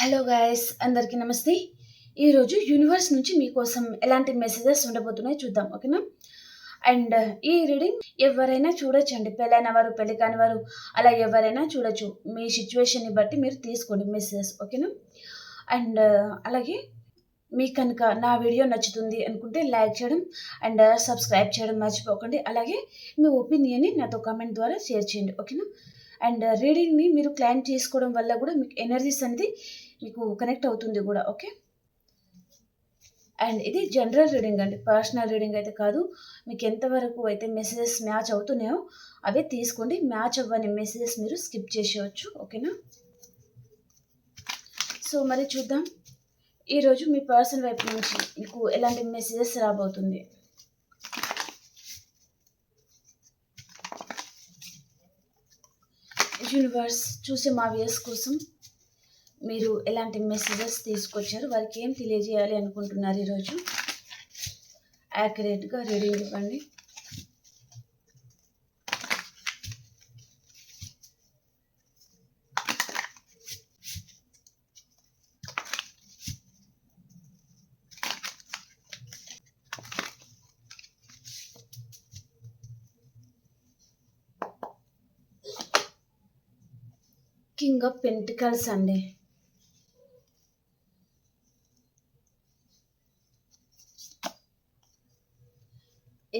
Hello guys అందరికీ నమస్తే. ఈరోజు యూనివర్స్ నుంచి మీకోసం ఎలాంటి మెసేజెస్ ఉండబోతున్నాయో చూద్దాం ఓకేనా? అండ్ ఈ రీడింగ్ ఎవరైనా చూడొచ్చండి. పెళ్ళైన వారు పెళ్ళి కాని వారు అలా ఎవరైనా చూడొచ్చు. మీ సిచ్యువేషన్ని బట్టి మీరు తీసుకోండి మెసేజెస్ ఓకేనా? అండ్ అలాగే మీకు కనుక నా వీడియో నచ్చుతుంది అనుకుంటే లైక్ చేయడం అండ్ సబ్స్క్రైబ్ చేయడం మర్చిపోకండి. అలాగే మీ ఒపీనియన్ని నాతో కామెంట్ ద్వారా షేర్ చేయండి ఓకేనా? అండ్ రీడింగ్ని మీరు క్లైమ్ చేసుకోవడం వల్ల కూడా మీకు ఎనర్జీస్ అనేది మీకు కనెక్ట్ అవుతుంది కూడా ఓకే అండ్ ఇది జనరల్ రీడింగ్ అండి పర్సనల్ రీడింగ్ అయితే కాదు. మీకు ఎంతవరకు అయితే మెసేజెస్ మ్యాచ్ అవుతున్నాయో అవే తీసుకోండి. మ్యాచ్ అవ్వని మెసేజెస్ మీరు స్కిప్ చేసేయచ్చు ఓకేనా సో మరి చూద్దాం. ఈరోజు మీ పర్సనల్ వైపు నుంచి మీకు ఎలాంటి మెసేజెస్ రాబోతుంది? యూనివర్స్ చూసే మా వ్యూస్ కోసం మీరు ఎలాంటి మెసేజెస్ తీసుకొచ్చారు? వారికి ఏం తెలియజేయాలి అనుకుంటున్నారు ఈరోజు? యాక్యురేట్గా రీడింగ్ ఇవ్వండి. కింగ్ ఆఫ్ పెంటికల్స్ అండి.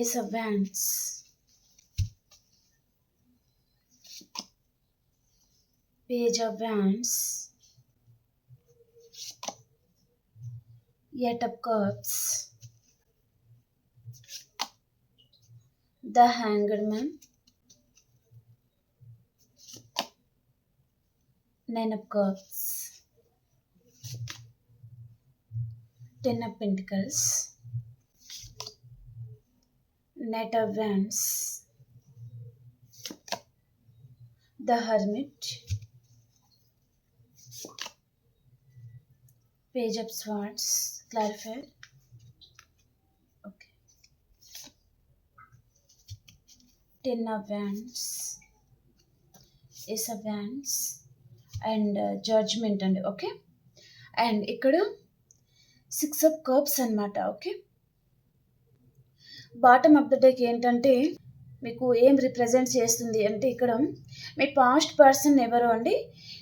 Of Wands. Page of Wands. Eight of Cups. The Hanged Man. Nine of Cups. Ten of Pentacles. నెటర్వ్యాన్స్ the hermit page of swords clarified okay ten of wands ace of and judgement అండి okay and ఇక్కడ six up cups అనమాట okay bottom of the డేకి ఏంటంటే మీకు ఏం represent చేస్తుంది అంటే ఇక్కడ మీ పాస్ట్ పర్సన్ ఎవరు అండి?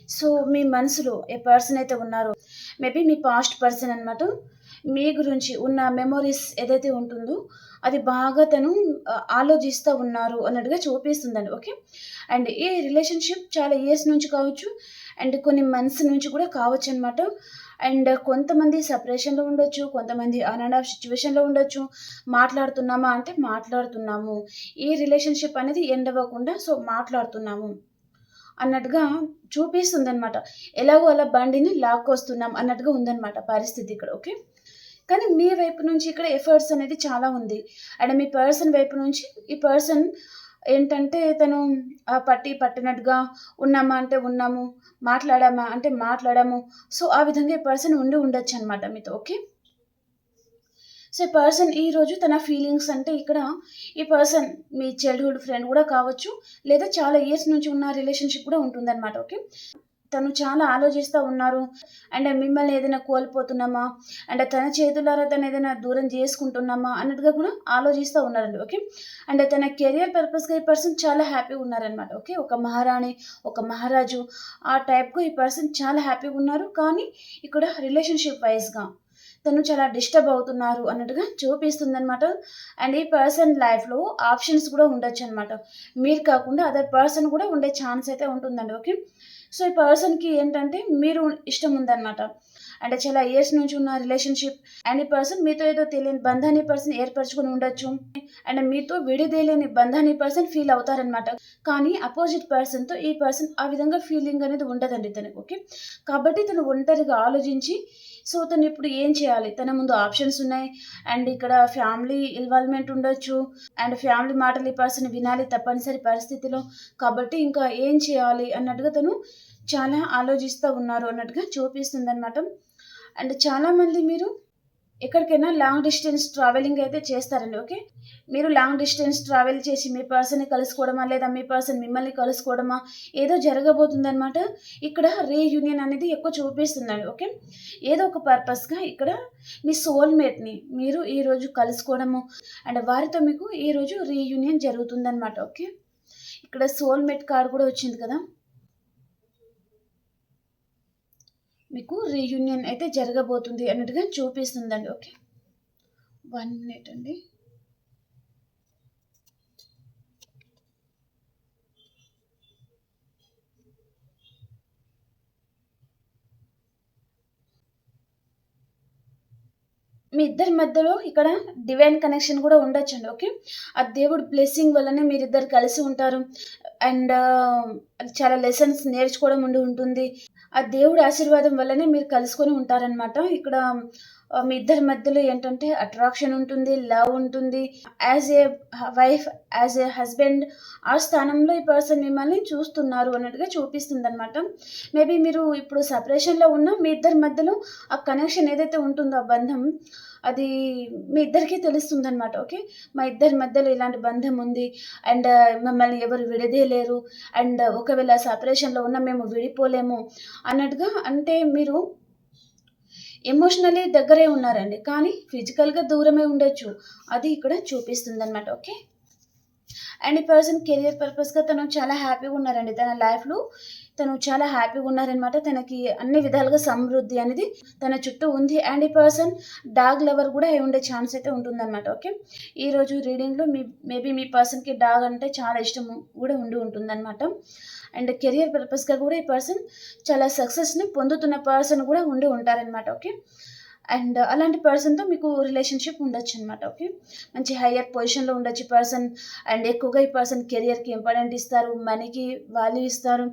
సో మీ మనసులో ఏ పర్సన్ అయితే ఉన్నారో మేబీ మీ పాస్ట్ పర్సన్ అనమాట మీ గురించి ఉన్న మెమొరీస్ ఏదైతే ఉంటుందో అది బాగా తను ఆలోచిస్తూ ఉన్నారు అన్నట్టుగా చూపిస్తుందండి ఓకే అండ్ ఈ రిలేషన్షిప్ చాలా ఇయర్స్ నుంచి కావచ్చు అండ్ కొన్ని మంత్స్ నుంచి కూడా కావచ్చు అనమాట అండ్ కొంతమంది సపరేషన్లో ఉండొచ్చు కొంతమంది అన్ అండ్ ఆఫ్ సిచ్యువేషన్లో ఉండొచ్చు. మాట్లాడుతున్నామా అంటే మాట్లాడుతున్నాము. ఈ రిలేషన్షిప్ అనేది ఎండ్ అవ్వకుండా సో మాట్లాడుతున్నాము అన్నట్టుగా చూపిస్తుంది అనమాట ఎలాగో అలా బండిని లాక్కొస్తున్నాం అన్నట్టుగా ఉందన్నమాట పరిస్థితి ఇక్కడ ఓకే? కానీ మీ వైపు నుంచి ఇక్కడ ఎఫర్ట్స్ అనేది చాలా ఉంది. అండ్ మీ పర్సన్ వైపు నుంచి ఈ పర్సన్ ఏంటంటే తను పట్టి పట్టినట్టుగా ఉన్నామా అంటే ఉన్నాము మాట్లాడామా అంటే మాట్లాడాము. సో ఆ విధంగా ఈ పర్సన్ ఉండి ఉండొచ్చు అనమాట మీతో ఓకే? సో ఈ పర్సన్ ఈరోజు తన ఫీలింగ్స్ అంటే ఇక్కడ ఈ పర్సన్ మీ చైల్డ్హుడ్ ఫ్రెండ్ కూడా కావచ్చు లేదా చాలా ఇయర్స్ నుంచి ఉన్న రిలేషన్షిప్ కూడా ఉంటుందన్నమాట ఓకే? తను చాలా ఆలోచిస్తూ ఉన్నారు. అండ్ మిమ్మల్ని ఏదైనా కోల్పోతున్నామా? అండ్ తన చేతులారా తను ఏదైనా దూరం చేసుకుంటున్నామా? అన్నట్టుగా కూడా ఆలోచిస్తూ ఉన్నారండి ఓకే? అండ్ తన కెరియర్ పర్పస్గా ఈ పర్సన్ చాలా హ్యాపీగా ఉన్నారనమాట ఓకే? ఒక మహారాణి ఒక మహారాజు ఆ టైప్గా ఈ పర్సన్ చాలా హ్యాపీగా ఉన్నారు. కానీ ఇక్కడ రిలేషన్షిప్ వైజ్గా తను చాలా డిస్టర్బ్ అవుతున్నారు అన్నట్టుగా చూపిస్తుందనమాట అండ్ ఈ పర్సన్ లైఫ్లో ఆప్షన్స్ కూడా ఉండొచ్చు అనమాట మీరు కాకుండా అదర్ పర్సన్ కూడా ఉండే ఛాన్స్ అయితే ఉంటుందండి ఓకే? సో ఈ పర్సన్కి ఏంటంటే మీరు ఇష్టం ఉందన్నమాట. అంటే చాలా ఇయర్స్ నుంచి ఉన్న రిలేషన్షిప్ అండ్ ఈ పర్సన్ మీతో ఏదో తెలియని బంధాన్ని పర్సన్ ఏర్పరచుకొని ఉండొచ్చు. అండ్ మీతో విడిదేలేని బంధాన్ని పర్సన్ ఫీల్ అవుతారనమాట కానీ అపోజిట్ పర్సన్తో ఈ పర్సన్ ఆ విధంగా ఫీలింగ్ అనేది ఉండదండి తనకు ఓకే? కాబట్టి తను ఒంటరిగా ఆలోచించి సో తను ఇప్పుడు ఏం చేయాలి? తన ముందు ఆప్షన్స్ ఉన్నాయి. అండ్ ఇక్కడ ఫ్యామిలీ ఇన్వాల్వ్మెంట్ ఉండొచ్చు. అండ్ ఫ్యామిలీ మాటలు ఈ పర్సన్ వినాలి తప్పనిసరి పరిస్థితిలో. కాబట్టి ఇంకా ఏం చేయాలి? అన్నట్టుగా తను చాలా ఆలోచిస్తూ ఉన్నారు అన్నట్టుగా చూపిస్తుంది అనమాట అండ్ చాలామంది మీరు ఎక్కడికైనా లాంగ్ డిస్టెన్స్ ట్రావెలింగ్ అయితే చేస్తారండి ఓకే మీరు లాంగ్ డిస్టెన్స్ ట్రావెల్ చేసి మీ పర్సన్ని కలుసుకోవడమా లేదా మీ పర్సన్ మిమ్మల్ని కలుసుకోవడమా ఏదో జరగబోతుందన్నమాట. ఇక్కడ రీయూనియన్ అనేది ఎక్కువ చూపిస్తుందండి ఓకే ఏదో ఒక పర్పస్గా ఇక్కడ మీ సోల్మేట్ని మీరు ఈరోజు కలుసుకోవడము అండ్ వారితో మీకు ఈరోజు రీయూనియన్ జరుగుతుందనమాట ఓకే ఇక్కడ సోల్మేట్ కార్డ్ కూడా వచ్చింది కదా? మీకు రీయూనియన్ అయితే జరగబోతుంది అన్నట్టుగా చూపిస్తుందండి ఓకే వన్ మినిట్ అండి. మీ ఇద్దరి మధ్యలో ఇక్కడ డివైన్ కనెక్షన్ కూడా ఉండొచ్చండి ఓకే ఆ దేవుడు బ్లెస్సింగ్ వల్లనే మీరిద్దరు కలిసి ఉంటారు. Uh, అండ్ చాలా లెసన్స్ నేర్చుకోవడం ఉండి ఉంటుంది. ఆ దేవుడి ఆశీర్వాదం వల్లనే మీరు కలుసుకొని ఉంటారనమాట ఇక్కడ మీ ఇద్దరి మధ్యలో ఏంటంటే అట్రాక్షన్ ఉంటుంది లవ్ ఉంటుంది. As a wife as a husband ఆ స్థానంలో ఈ పర్సన్ మిమ్మల్ని చూస్తున్నారు అన్నట్టుగా చూపిస్తుంది అనమాట మేబీ మీరు ఇప్పుడు సపరేషన్లో ఉన్న మీ ఇద్దరి మధ్యలో ఆ కనెక్షన్ ఏదైతే ఉంటుందో ఆ బంధం అది మీ ఇద్దరికీ తెలుస్తుంది అనమాట ఓకే మా ఇద్దరి మధ్యలో ఇలాంటి బంధం ఉంది అండ్ మమ్మల్ని ఎవరు విడదీయలేరు అండ్ ఒకవేళ సపరేషన్లో ఉన్న మేము విడిపోలేము అన్నట్టుగా అంటే మీరు ఎమోషనలీ దగ్గరే ఉన్నారండి కానీ ఫిజికల్గా దూరమే ఉండొచ్చు. అది ఇక్కడ చూపిస్తుంది అనమాట ఓకే? అండ్ ఈ పర్సన్ కెరియర్ పర్పస్గా తను చాలా హ్యాపీగా ఉన్నారండి. తన లైఫ్లో తను చాలా హ్యాపీగా ఉన్నారనమాట తనకి అన్ని విధాలుగా సమృద్ధి అనేది తన చుట్టూ ఉంది. అండ్ ఈ పర్సన్ డాగ్ లవర్ కూడా అయి ఉండే ఛాన్స్ అయితే ఉంటుందన్నమాట ఓకే? ఈరోజు రీడింగ్లో మీ మేబీ మీ పర్సన్కి డాగ్ అంటే చాలా ఇష్టం కూడా ఉండి ఉంటుందన్నమాట. అండ్ కెరియర్ పర్పస్గా కూడా ఈ పర్సన్ చాలా సక్సెస్ని పొందుతున్న పర్సన్ కూడా ఉండి ఉంటారనమాట ఓకే? అండ్ అలాంటి పర్సన్తో మీకు రిలేషన్షిప్ ఉండొచ్చు అనమాట ఓకే? మంచి హయ్యర్ పొజిషన్లో ఉండొచ్చు పర్సన్ అండ్ ఎక్కువగా ఈ పర్సన్ కెరియర్కి ఇంపార్టెంట్ ఇస్తారు మనీకి వాల్యూ ఇస్తారు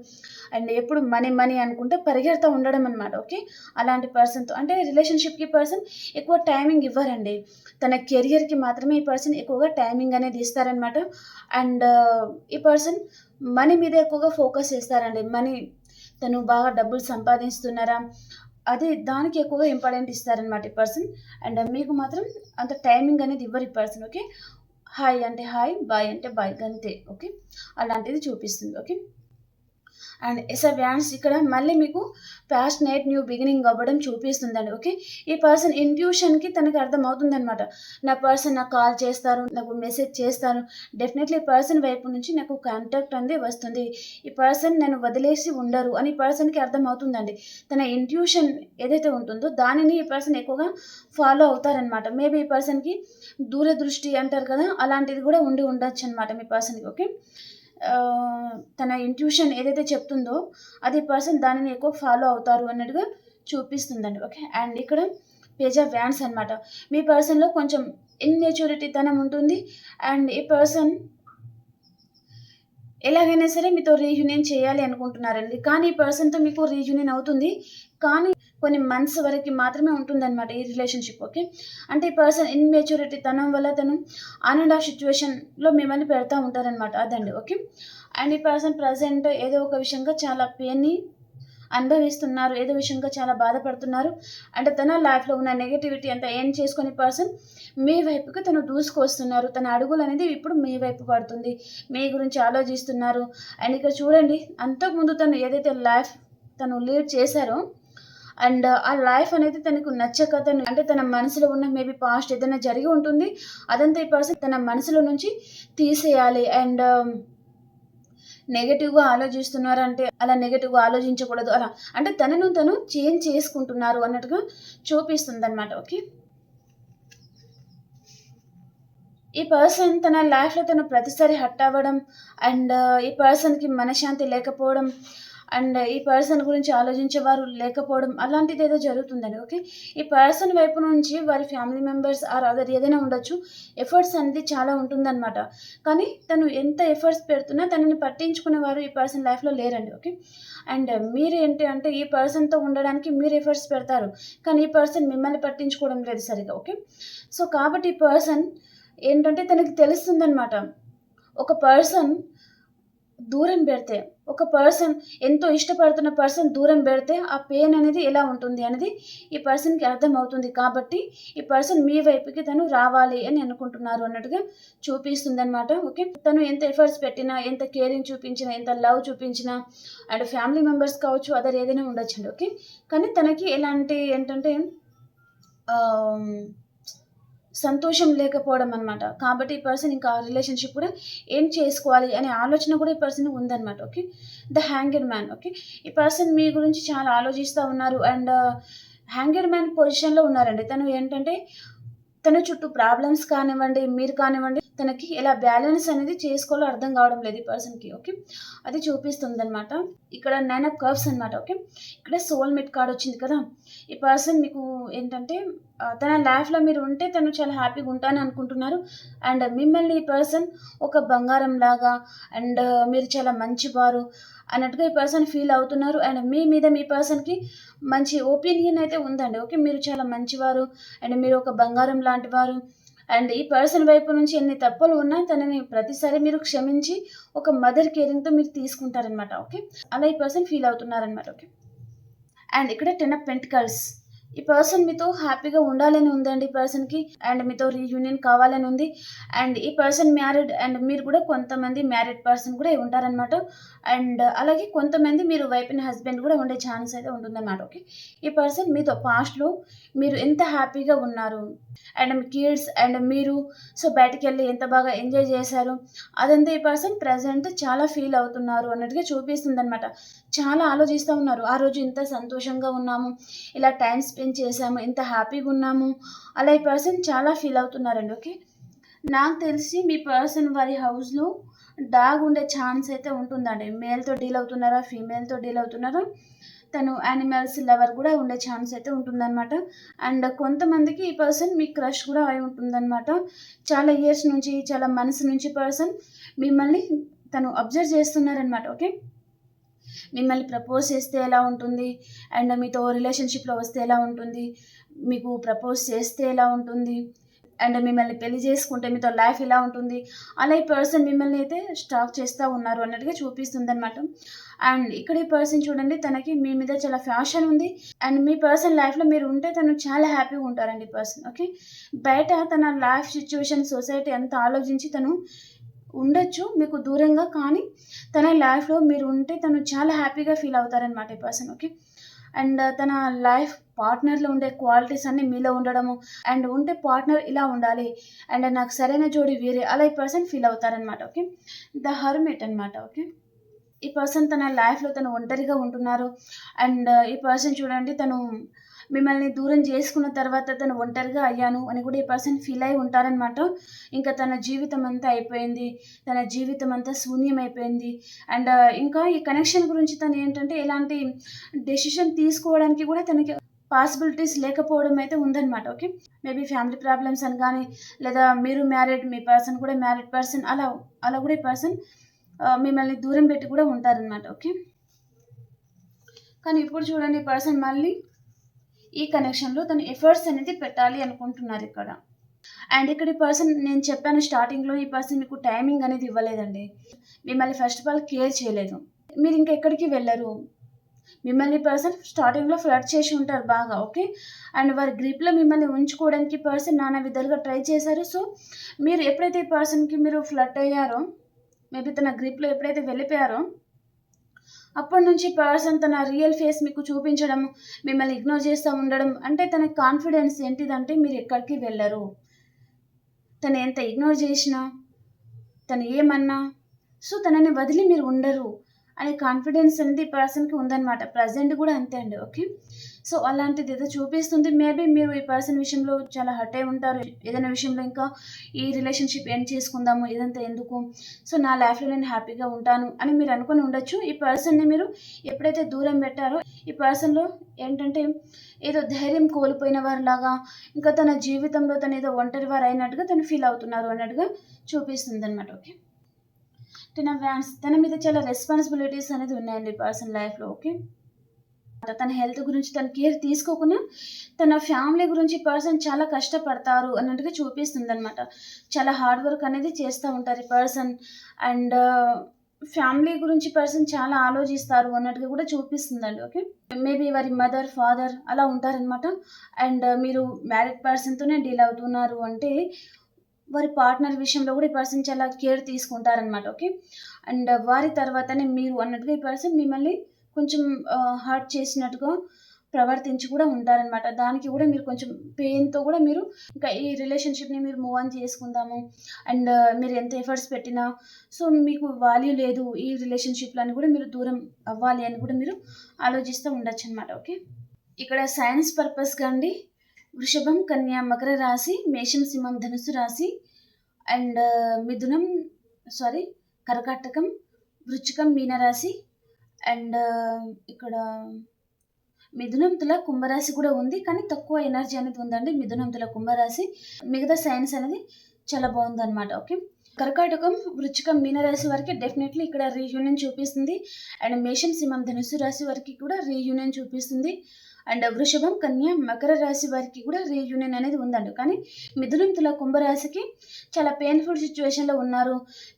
అండ్ ఎప్పుడు మనీ మనీ అనుకుంటే పరిగెడతా ఉండడం అనమాట ఓకే? అలాంటి పర్సన్తో అంటే రిలేషన్షిప్కి పర్సన్ ఎక్కువ టైమింగ్ ఇవ్వరండి. తన కెరియర్కి మాత్రమే ఈ పర్సన్ ఎక్కువగా టైమింగ్ అనేది ఇస్తారనమాట అండ్ ఈ పర్సన్ మనీ మీద ఎక్కువగా ఫోకస్ చేస్తారండి. మనీ తను బాగా డబ్బులు సంపాదిస్తున్నారా అదే దానికి ఎక్కువగా ఇంపార్టెంట్ ఇస్తారనమాట ఈ పర్సన్ అండ్ మీకు మాత్రం అంత టైమింగ్ అనేది ఇవ్వరు ఈ పర్సన్ ఓకే హాయ్ అంటే హాయ్ బాయ్ అంటే బాయ్ అంతే ఓకే అలాంటిది చూపిస్తుంది ఓకే అండ్ ఎస్ వ్యాన్స్ ఇక్కడ మళ్ళీ మీకు పాస్ట్ నేట్ న్యూ బిగినింగ్ అవ్వడం చూపిస్తుందండి ఓకే ఈ పర్సన్ ఇంట్యూషన్కి తనకి అర్థమవుతుంది అనమాట నా పర్సన్ నాకు కాల్ చేస్తారు నాకు మెసేజ్ చేస్తారు. డెఫినెట్లీ పర్సన్ వైపు నుంచి నాకు కాంటాక్ట్ అనేది వస్తుంది. ఈ పర్సన్ నన్ను వదిలేసి ఉండరు అని ఈ పర్సన్కి అర్థమవుతుందండి. తన ఇంట్యూషన్ ఏదైతే ఉంటుందో దానిని ఈ పర్సన్ ఎక్కువగా ఫాలో అవుతారనమాట మేబీ ఈ పర్సన్కి దూరదృష్టి అంటారు కదా అలాంటిది కూడా ఉండి ఉండొచ్చు అనమాట మీ పర్సన్కి ఓకే తన ఇంట్యూషన్ ఏదైతే చెప్తుందో అది పర్సన్ దానిని ఎక్కువ ఫాలో అవుతారు అన్నట్టుగా చూపిస్తుందండి ఓకే అండ్ ఇక్కడ పేజ్ ఆఫ్ వ్యాన్స్ అనమాట మీ పర్సన్లో కొంచెం ఇన్మెచ్యూరిటీ తనం ఉంటుంది. అండ్ ఈ పర్సన్ ఎలాగైనా సరే మీతో రీయూనియన్ చేయాలి అనుకుంటున్నారండి. కానీ ఈ పర్సన్తో మీకు రీయూనియన్ అవుతుంది. కానీ కొన్ని మంత్స్ వరకు మాత్రమే ఉంటుందన్నమాట ఈ రిలేషన్షిప్ ఓకే అంటే ఈ పర్సన్ ఇన్మెచ్యూరిటీ తనం వల్ల తను ఆన్ అండ్ ఆఫ్ సిచ్యువేషన్లో మిమ్మల్ని పెడతా ఉంటారనమాట అదండి ఓకే అండ్ ఈ పర్సన్ ప్రజెంట్ ఏదో ఒక విషయంగా చాలా పెయిన్ని అనుభవిస్తున్నారు ఏదో విషయంగా చాలా బాధపడుతున్నారు. అంటే తన లైఫ్లో ఉన్న నెగిటివిటీ అంతా ఏం చేసుకుని పర్సన్ మీ వైపుకి తను దూసుకొస్తున్నారు తన అడుగులు అనేది ఇప్పుడు మీ వైపు పడుతుంది. మీ గురించి ఆలోచిస్తున్నారు. అండ్ ఇక్కడ చూడండి అంతకుముందు తను ఏదైతే లైఫ్ తను లీడ్ చేశారో అండ్ ఆ లైఫ్ అనేది తనకు నచ్చక తను అంటే తన మనసులో ఉన్న మేబీ పాస్ట్ ఏదైనా జరిగి ఉంటుంది అదంతా ఈ పర్సన్ తన మనసులో నుంచి తీసేయాలి. అండ్ um, నెగటివ్గా ఆలోచిస్తున్నారు అంటే అలా నెగటివ్గా ఆలోచించకూడదు అలా అంటే తనను తను చేంజ్ చేసుకుంటున్నారు అన్నట్టుగా చూపిస్తుంది అనమాట ఓకే ఈ పర్సన్ తన లైఫ్లో తను ప్రతిసారి హట్ అవ్వడం అండ్ uh, ఈ పర్సన్కి మనశ్శాంతి లేకపోవడం అండ్ ఈ పర్సన్ గురించి ఆలోచించేవారు లేకపోవడం అలాంటిది ఏదో జరుగుతుందండి ఓకే? ఈ పర్సన్ వైపు నుంచి వారి ఫ్యామిలీ మెంబర్స్ ఆర్ అదర్ ఏదైనా ఉండొచ్చు ఎఫర్ట్స్ అనేది చాలా ఉంటుందన్నమాట. కానీ తను ఎంత ఎఫర్ట్స్ పెడుతున్నా తనని పట్టించుకునే వారు ఈ పర్సన్ లైఫ్లో లేరండి ఓకే? అండ్ మీరు ఏంటి అంటే ఈ పర్సన్తో ఉండడానికి మీరు ఎఫర్ట్స్ పెడతారు కానీ ఈ పర్సన్ మిమ్మల్ని పట్టించుకోవడం లేదు సరిగా ఓకే? సో కాబట్టి ఈ పర్సన్ ఏంటంటే తనకి తెలుస్తుందన్నమాట. ఒక పర్సన్ దూరం పెడితే ఒక పర్సన్ ఎంతో ఇష్టపడుతున్న పర్సన్ దూరం పెడితే ఆ పెయిన్ అనేది ఎలా ఉంటుంది అనేది ఈ పర్సన్కి అర్థమవుతుంది. కాబట్టి ఈ పర్సన్ మీ వైపుకి తను రావాలి అని అనుకుంటున్నారు అన్నట్టుగా చూపిస్తుంది అనమాట ఓకే? తను ఎంత ఎఫర్ట్స్ పెట్టినా ఎంత కేరింగ్ చూపించినా ఎంత లవ్ చూపించినా అండ్ ఫ్యామిలీ మెంబర్స్ కావచ్చు అదర్ ఏదైనా ఉండొచ్చండి. ఓకే? కానీ తనకి ఎలాంటి ఏంటంటే సంతోషం లేకపోవడం అనమాట కాబట్టి ఈ పర్సన్ ఇంకా రిలేషన్షిప్ కూడా ఏం చేసుకోవాలి అనే ఆలోచన కూడా ఈ పర్సన్ ఉందన్నమాట okay the hanged man okay ఈ పర్సన్ మీ గురించి చాలా ఆలోచిస్తూ ఉన్నారు అండ్ హ్యాంగెడ్ మ్యాన్ పొజిషన్లో ఉన్నారండి. తను ఏంటంటే తన చుట్టూ ప్రాబ్లమ్స్ కానివ్వండి మీరు కానివ్వండి తనకి ఎలా బ్యాలెన్స్ అనేది చేసుకోవాలో అర్థం కావడం లేదు ఈ పర్సన్కి ఓకే? అది చూపిస్తుంది అనమాట ఇక్కడ నైన్ ఆఫ్ కర్వ్స్ అనమాట ఓకే? ఇక్కడ సోల్మేట్ కార్డ్ వచ్చింది కదా? ఈ పర్సన్ మీకు ఏంటంటే తన లైఫ్లో మీరు ఉంటే తను చాలా హ్యాపీగా ఉంటానని అనుకుంటున్నారు. అండ్ మిమ్మల్ని ఈ పర్సన్ ఒక బంగారం లాగా అండ్ మీరు చాలా మంచివారు అన్నట్టుగా ఈ పర్సన్ ఫీల్ అవుతున్నారు. అండ్ మీ మీద మీ పర్సన్కి మంచి ఒపీనియన్ అయితే ఉందండి ఓకే? మీరు చాలా మంచివారు అండ్ మీరు ఒక బంగారం లాంటి వారు. అండ్ ఈ పర్సన్ వైపు నుంచి ఎన్ని తప్పులు ఉన్నా తనని ప్రతిసారి మీరు క్షమించి ఒక మదర్ కేరింగ్తో మీరు తీసుకుంటారనమాట ఓకే? అలా ఈ పర్సన్ ఫీల్ అవుతున్నారనమాట ఓకే? అండ్ ఇక్కడ టెన్ ఆఫ్ పెంటికల్స్. ఈ పర్సన్ మీతో హ్యాపీగా ఉండాలని ఉందండి ఈ పర్సన్కి అండ్ మీతో రీయూనియన్ కావాలని ఉంది. అండ్ ఈ పర్సన్ మ్యారీడ్ అండ్ మీరు కూడా కొంతమంది మ్యారీడ్ పర్సన్ కూడా ఉంటారనమాట అండ్ అలాగే కొంతమంది మీరు వైఫ్ అండ్ హస్బెండ్ కూడా ఉండే ఛాన్స్ అయితే ఉంటుందన్నమాట ఓకే ఈ పర్సన్ మీతో పాస్ట్లో మీరు ఎంత హ్యాపీగా ఉన్నారు? అండ్ మీ కిడ్స్ అండ్ మీరు సో బయటకు వెళ్ళి ఎంత బాగా ఎంజాయ్ చేశారు? అదంతా ఈ పర్సన్ ప్రజెంట్ చాలా ఫీల్ అవుతున్నారు అన్నట్టుగా చూపిస్తుంది అనమాట చాలా ఆలోచిస్తూ ఉన్నారు. ఆ రోజు ఇంత సంతోషంగా ఉన్నాము. ఇలా టైం స్పెండ్ చేసాము ఎంత హ్యాపీగా ఉన్నాము? అలా ఈ పర్సన్ చాలా ఫీల్ అవుతున్నారండి ఓకే? నాకు తెలిసి మీ పర్సన్ వారి హౌస్లో డాగ్ ఉండే ఛాన్స్ అయితే ఉంటుందండి. మేల్తో డీల్ అవుతున్నారా? ఫీమేల్తో డీల్ అవుతున్నారా? తను యానిమల్స్ లవర్ కూడా ఉండే ఛాన్స్ అయితే ఉంటుందన్నమాట. అండ్ కొంతమందికి ఈ పర్సన్ మీ క్రష్ కూడా అయి ఉంటుందన్నమాట. చాలా ఇయర్స్ నుంచి చాలా మనసు నుంచి పర్సన్ మిమ్మల్ని తను అబ్జర్వ్ చేస్తున్నారనమాట ఓకే? మిమ్మల్ని ప్రపోజ్ చేస్తే ఎలా ఉంటుంది? అండ్ మీతో రిలేషన్షిప్లో వస్తే ఎలా ఉంటుంది? మీకు ప్రపోజ్ చేస్తే ఎలా ఉంటుంది? అండ్ మిమ్మల్ని పెళ్ళి చేసుకుంటే మీతో లైఫ్ ఎలా ఉంటుంది? అలా ఈ పర్సన్ మిమ్మల్ని అయితే స్టాక్ చేస్తూ ఉన్నారు అన్నట్టుగా చూపిస్తుంది అనమాట అండ్ ఇక్కడ ఈ పర్సన్ చూడండి తనకి మీ మీద చాలా ఫ్యాషన్ ఉంది. అండ్ మీ పర్సన్ లైఫ్లో మీరు ఉంటే తను చాలా హ్యాపీగా ఉంటారండి పర్సన్ ఓకే బయట తన లైఫ్ సిచ్యువేషన్ సొసైటీ అంతా ఆలోచించి తను ఉండొచ్చు మీకు దూరంగా కానీ తన లైఫ్లో మీరు ఉంటే తను చాలా హ్యాపీగా ఫీల్ అవుతారనమాట ఈ పర్సన్ ఓకే? అండ్ తన లైఫ్ పార్ట్నర్లో ఉండే క్వాలిటీస్ అన్నీ మీలో ఉండడము అండ్ ఉంటే పార్ట్నర్ ఇలా ఉండాలి అండ్ నాకు సరైన జోడి వేరే అలా ఈ పర్సన్ ఫీల్ అవుతారనమాట ఓకే? ద హర్మిట్ అనమాట ఓకే? ఈ పర్సన్ తన లైఫ్లో తను ఒంటరిగా ఉంటున్నారు అండ్ ఈ పర్సన్ చూడండి తను మిమ్మల్ని దూరం చేసుకున్న తర్వాత తను ఒంటరిగా అయ్యాను అని కూడా ఈ పర్సన్ ఫీల్ అయి ఉంటారనమాట ఇంకా తన జీవితం అంతా అయిపోయింది. తన జీవితం అంతా శూన్యం అయిపోయింది. అండ్ ఇంకా ఈ కనెక్షన్ గురించి తను ఏంటంటే ఎలాంటి డెసిషన్ తీసుకోవడానికి కూడా తనకి పాసిబిలిటీస్ లేకపోవడం అయితే ఉందన్నమాట ఓకే? మేబీ ఫ్యామిలీ ప్రాబ్లమ్స్ అని కానీ లేదా మీరు మ్యారీడ్ మీ పర్సన్ కూడా మ్యారీడ్ పర్సన్ అలా అలా కూడా ఈ పర్సన్ మిమ్మల్ని దూరం పెట్టి కూడా ఉంటారనమాట ఓకే? కానీ ఇప్పుడు చూడండి ఈ పర్సన్ మళ్ళీ ఈ కనెక్షన్లో తను ఎఫర్ట్స్ అనేది పెట్టాలి అనుకుంటున్నారు ఇక్కడ. అండ్ ఇక్కడ ఈ పర్సన్ నేను చెప్పాను స్టార్టింగ్లో ఈ పర్సన్ మీకు టైమింగ్ అనేది ఇవ్వలేదండి. మిమ్మల్ని ఫస్ట్ ఆఫ్ ఆల్ కేర్ చేయలేదు. మీరు ఇంకా ఎక్కడికి వెళ్ళరు. మిమ్మల్ని పర్సన్ స్టార్టింగ్లో ఫ్లడ్ చేసి ఉంటారు బాగా ఓకే అండ్ వారి గ్రిప్లో మిమ్మల్ని ఉంచుకోవడానికి పర్సన్ నానా విధాలుగా ట్రై చేశారు. సో మీరు ఎప్పుడైతే ఈ పర్సన్కి మీరు ఫ్లడ్ అయ్యారో మేబీ తన గ్రిప్లో ఎప్పుడైతే వెళ్ళిపోయారో అప్పటి నుంచి పర్సన్ తన రియల్ ఫేస్ మీకు చూపించడం మిమ్మల్ని ఇగ్నోర్ చేస్తూ ఉండడం అంటే తన కాన్ఫిడెన్స్ ఏంటిదంటే మీరు ఎక్కడికి వెళ్ళరు. తను ఎంత ఇగ్నోర్ చేసినా తను ఏమన్నా సో తనని వదిలి మీరు ఉండరు అనే కాన్ఫిడెన్స్ అనేది పర్సన్కి ఉందన్నమాట. ప్రజెంట్ కూడా అంతే అండి ఓకే? సో అలాంటిది ఏదో చూపిస్తుంది. మేబీ మీరు ఈ పర్సన్ విషయంలో చాలా హర్ట్ అయి ఉంటారు. ఏదైనా విషయంలో ఇంకా ఈ రిలేషన్షిప్ ఎండ్ చేసుకుందాము ఇదంతా ఎందుకు? సో నా లైఫ్లో నేను హ్యాపీగా ఉంటాను అని మీరు అనుకుని ఉండొచ్చు. ఈ పర్సన్ని మీరు ఎప్పుడైతే దూరం పెట్టారో ఈ పర్సన్లో ఏంటంటే ఏదో ధైర్యం కోల్పోయిన వారిలాగా ఇంకా తన జీవితంలో తను ఏదో ఒంటరి వారు అయినట్టుగా తను ఫీల్ అవుతున్నారు అన్నట్టుగా చూపిస్తుంది అనమాట ఓకే తన వ్యాన్స్ తన మీద చాలా రెస్పాన్సిబిలిటీస్ అనేది ఉన్నాయండి పర్సన్ లైఫ్లో ఓకే తన హెల్త్ గురించి తన కేర్ తీసుకోకుండా తన ఫ్యామిలీ గురించి పర్సన్ చాలా కష్టపడతారు అన్నట్టుగా చూపిస్తుంది అనమాట చాలా హార్డ్ వర్క్ అనేది చేస్తూ ఉంటారు ఈ పర్సన్. అండ్ ఫ్యామిలీ గురించి పర్సన్ చాలా ఆలోచిస్తారు అన్నట్టుగా కూడా చూపిస్తుందండి ఓకే? మేబీ వారి మదర్ ఫాదర్ అలా ఉంటారనమాట అండ్ మీరు మ్యారీడ్ పర్సన్తోనే డీల్ అవుతున్నారు అంటే వారి పార్ట్నర్ విషయంలో కూడా ఈ పర్సన్ చాలా కేర్ తీసుకుంటారనమాట ఓకే? అండ్ వారి తర్వాతనే మీరు అన్నట్టుగా ఈ పర్సన్ మిమ్మల్ని కొంచెం హర్ట్ చేసినట్టుగా ప్రవర్తించి కూడా ఉంటారనమాట దానికి కూడా మీరు కొంచెం పెయిన్తో కూడా మీరు ఇంకా ఈ రిలేషన్షిప్ని మీరు మూవ్ ఆన్ చేసుకుందాము. అండ్ మీరు ఎంత ఎఫర్ట్స్ పెట్టినా సో మీకు వాల్యూ లేదు ఈ రిలేషన్షిప్లో అని కూడా మీరు దూరం అవ్వాలి అని కూడా మీరు ఆలోచిస్తూ ఉండొచ్చు అనమాట ఓకే? ఇక్కడ సైన్స్ పర్పస్గా అండి వృషభం కన్యా మకర రాశి మేషం సింహం ధనుసు రాశి అండ్ మిథునం సారీ కర్కాటకం వృచ్చికం మీనరాశి అండ్ ఇక్కడ మిథునం తుల కుంభరాశి కూడా ఉంది కానీ తక్కువ ఎనర్జీ అనేది ఉందండి మిథునం తుల కుంభరాశి. మిగతా సైన్స్ అనేది చాలా బాగుంది అనమాట ఓకే? కర్కాటకం వృచ్చికం మీనరాశి వారికి డెఫినెట్లీ ఇక్కడ రీయూనియన్ చూపిస్తుంది. అండ్ మేషం సింహం ధనుసు రాశి వారికి కూడా రీయూనియన్ చూపిస్తుంది. అండ్ వృషభం కన్య మకర రాశి వారికి కూడా రీయూనియన్ అనేది ఉందండి. కానీ మిథునం తుల కుంభరాశికి చాలా పెయిన్ఫుల్ సిచ్యువేషన్లో ఉన్నారు.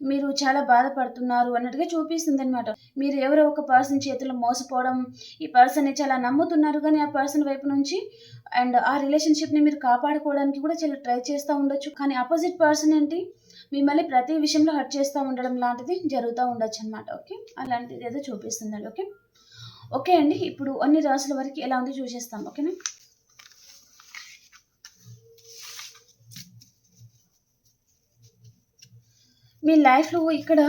మీరు చాలా బాధపడుతున్నారు అన్నట్టుగా చూపిస్తుంది అనమాట మీరు ఎవరో ఒక పర్సన్ చేతిలో మోసపోవడం ఈ పర్సన్ని చాలా నమ్ముతున్నారు కానీ ఆ పర్సన్ వైపు నుంచి అండ్ ఆ రిలేషన్షిప్ని మీరు కాపాడుకోవడానికి కూడా చాలా ట్రై చేస్తూ ఉండొచ్చు. కానీ ఆపోజిట్ పర్సన్ ఏంటి? మిమ్మల్ని ప్రతి విషయంలో హర్ట్ చేస్తూ ఉండడం లాంటిది జరుగుతూ ఉండొచ్చు అనమాట ఓకే అలాంటిది ఏదో చూపిస్తుందండి. ఓకే ఓకే అండి ఇప్పుడు అన్ని రాసుల వరకు ఎలా ఉందో చూసేస్తాం ఓకేనా? మీ లైఫ్లో ఇక్కడ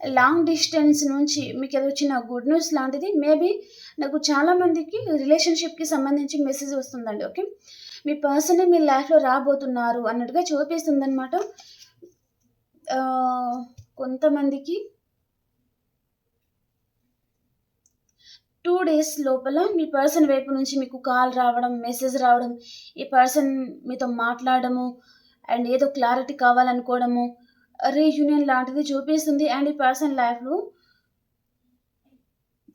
లాంగ్ డిస్టెన్స్ నుంచి మీకు ఏదో వచ్చిన గుడ్ న్యూస్ లాంటిది మేబీ నాకు చాలామందికి రిలేషన్షిప్కి సంబంధించి మెసేజ్ వస్తుందండి ఓకే? మీ పర్సన్ మీ లైఫ్లో రాబోతున్నారు అన్నట్టుగా చూపిస్తుంది అనమాట కొంతమందికి టూ డేస్ లోపల మీ పర్సన్ వైపు నుంచి మీకు కాల్ రావడం మెసేజ్ రావడం ఈ పర్సన్ మీతో మాట్లాడము అండ్ ఏదో క్లారిటీ కావాలనుకోవడము రీయూనియన్ లాంటిది చూపిస్తుంది. అండ్ ఈ పర్సన్ లైఫ్లో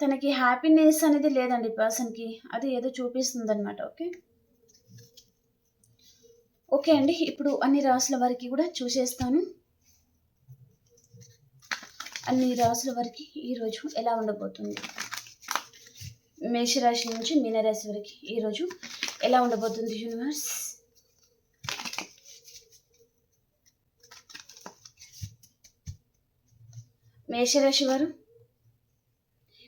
తనకి హ్యాపీనెస్ అనేది లేదండి పర్సన్కి. అది ఏదో చూపిస్తుంది అనమాట ఓకే? ఓకే అండి ఇప్పుడు అన్ని రాసుల వారికి కూడా చూసేస్తాను. అన్ని రాసుల వారికి ఈరోజు ఎలా ఉండబోతుంది? మేషరాశి నుంచి మీనరాశి వరకు ఈరోజు ఎలా ఉండబోతుంది యూనివర్స్ మేషరాశి వారు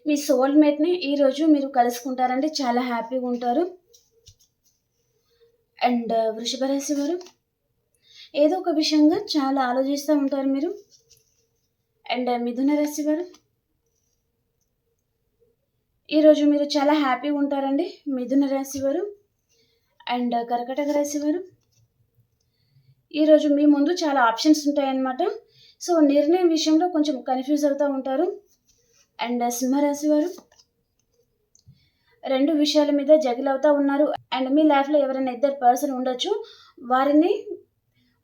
మీ సోల్మేట్ని ఈరోజు మీరు కలుసుకుంటారండి చాలా హ్యాపీగా ఉంటారు. అండ్ వృషభ రాశి వారు ఏదో ఒక విషయంగా చాలా ఆలోచిస్తూ ఉంటారు మీరు. అండ్ మిథున రాశి వారు ఈరోజు మీరు చాలా హ్యాపీగా ఉంటారండి. మిథున రాశి వారు అండ్ కర్కటక రాశి వారు. ఈరోజు మీ ముందు చాలా ఆప్షన్స్ ఉంటాయన్నమాట. సో నిర్ణయం విషయంలో కొంచెం కన్ఫ్యూజ్ అవుతూ ఉంటారు. అండ్ సింహరాశి వారు రెండు విషయాల మీద జగిల్ అవుతూ ఉన్నారు. అండ్ మీ లైఫ్లో ఎవరైనా ఇద్దరు పర్సన్ ఉండొచ్చు. వారిని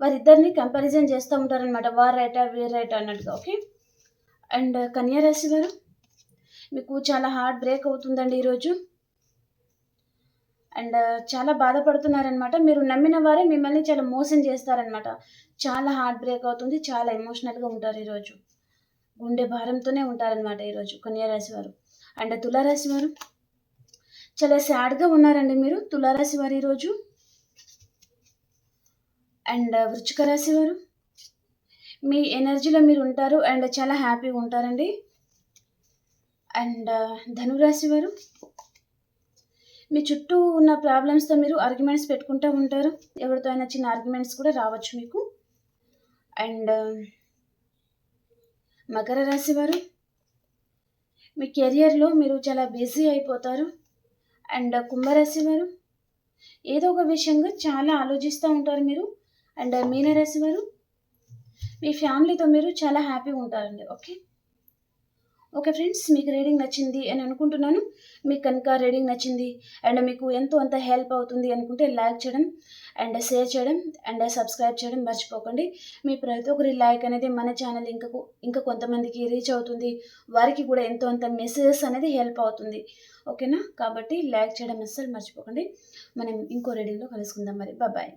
వారిద్దరిని కంపారిజన్ చేస్తూ ఉంటారనమాట వారు రైటా వీరు రైట్ అన్నట్టుగా ఓకే? అండ్ కన్యా రాశి వారు మీకు చాలా హార్ట్ బ్రేక్ అవుతుందండి ఈరోజు. అండ్ uh, చాలా బాధపడుతున్నారనమాట మీరు నమ్మిన వారే మిమ్మల్ని చాలా మోసం చేస్తారనమాట చాలా హార్ట్ బ్రేక్ అవుతుంది చాలా ఎమోషనల్గా ఉంటారు ఈరోజు. గుండె భారంతోనే ఉంటారనమాట ఈరోజు కన్యారాశి వారు. అండ్ తులారాశి వారు చాలా సాడ్గా ఉన్నారండి మీరు తులారాశి వారు ఈరోజు. అండ్ uh, వృచ్చిక రాశి వారు మీ ఎనర్జీలో మీరు ఉంటారు అండ్ చాలా హ్యాపీగా ఉంటారండి. అండ్ ధనురాశి వారు మీ చుట్టూ ఉన్న ప్రాబ్లమ్స్తో మీరు ఆర్గ్యుమెంట్స్ పెట్టుకుంటూ ఉంటారు. ఎవరితో అయినా చిన్న ఆర్గ్యుమెంట్స్ కూడా రావచ్చు మీకు. అండ్ మకర రాశి వారు మీ కెరియర్లో మీరు చాలా బిజీ అయిపోతారు. అండ్ కుంభరాశి వారు ఏదో ఒక విషయంగా చాలా ఆలోచిస్తూ ఉంటారు మీరు. అండ్ మీనరాశి వారు మీ ఫ్యామిలీతో మీరు చాలా హ్యాపీగా ఉంటారండి ఓకే ఓకే ఫ్రెండ్స్ మీకు రీడింగ్ నచ్చింది అని అనుకుంటున్నాను. మీకు కనుక రీడింగ్ నచ్చింది అండ్ మీకు ఎంతో అంత హెల్ప్ అవుతుంది అనుకుంటే లైక్ చేయడం అండ్ షేర్ చేయడం అండ్ సబ్స్క్రైబ్ చేయడం మర్చిపోకండి. మీ ప్రతి ఒక్కరి లైక్ అనేది మన ఛానల్ ఇంకా ఇంకా కొంతమందికి రీచ్ అవుతుంది. వారికి కూడా ఎంతో అంత మెసేజెస్ అనేది హెల్ప్ అవుతుంది. ఓకేనా? కాబట్టి లైక్ చేయడం అస్సలు మర్చిపోకండి. మనం ఇంకో రీడింగ్లో కలుసుకుందాం మరి. బాయ్.